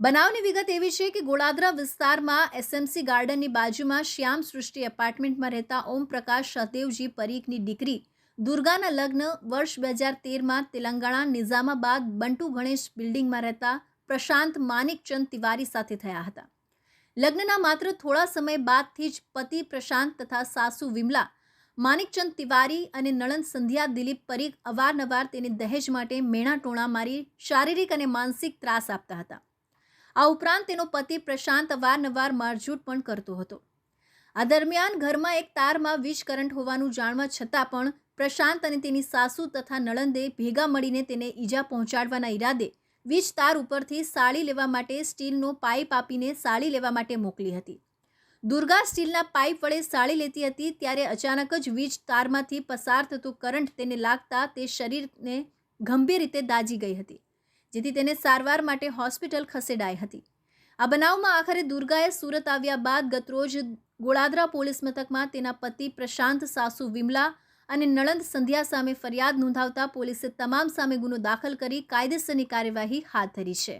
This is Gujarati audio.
બનાવની વિગત એવી છે કે ગોળાદરા વિસ્તારમાં એસએમસી ગાર્ડનની બાજુમાં શ્યામ સૃષ્ટિ એપાર્ટમેન્ટમાં રહેતા ઓમપ્રકાશ સહદેવજી પરીખની દીકરી દુર્ગાના લગ્ન વર્ષ બે હજાર તેરમાં તેલંગાણા નિઝામાબાદ બંટુ ગણેશ બિલ્ડિંગમાં રહેતા પ્રશાંત માનિકચંદ તિવારી સાથે થયા હતા. લગ્નના માત્ર થોડા સમય બાદથી જ પતિ પ્રશાંત તથા સાસુ વિમલા માનિકચંદ તિવારી અને નણંદ સંધ્યા દિલીપ પરીખ અવારનવાર તેને દહેજ માટે મેણા ટોણા મારી શારીરિક અને માનસિક ત્રાસ આપતા હતા. આ ઉપરાંત તેનો પતિ પ્રશાંત અવારનવાર મારઝૂટ પણ કરતો હતો. આ દરમિયાન ઘરમાં એક તારમાં વીજ કરંટ હોવાનું જાણવા છતાં પણ પ્રશાંત અને તેની સાસુ તથા નળંદે ભેગા મળીને તેને ઈજા પહોંચાડવાના ઈરાદે વીજ તાર ઉપરથી સાળી લેવા માટે સ્ટીલનો પાઇપ આપીને સાળી લેવા માટે મોકલી હતી. દુર્ગા સ્ટીલના પાઇપ વડે સાળી લેતી હતી ત્યારે અચાનક જ વીજ તારમાંથી પસાર થતો કરંટ તેને લાગતા તે શરીરને ગંભીર રીતે દાજી ગઈ હતી. જેથી તેને સારવાર માટે હોસ્પિટલ ખસેડાઈ હતી. આ બનાવમાં આખરે દુર્ગાએ સુરત આવ્યા બાદ ગતરોજ ગોળાદરા પોલીસ મથકમાં તેના પતિ પ્રશાંત સાસુ વિમલા અને નળંદ સંધ્યા સામે ફરિયાદ નોંધાવતા પોલીસે તમામ સામે ગુનો દાખલ કરી કાયદેસરની કાર્યવાહી હાથ ધરી છે.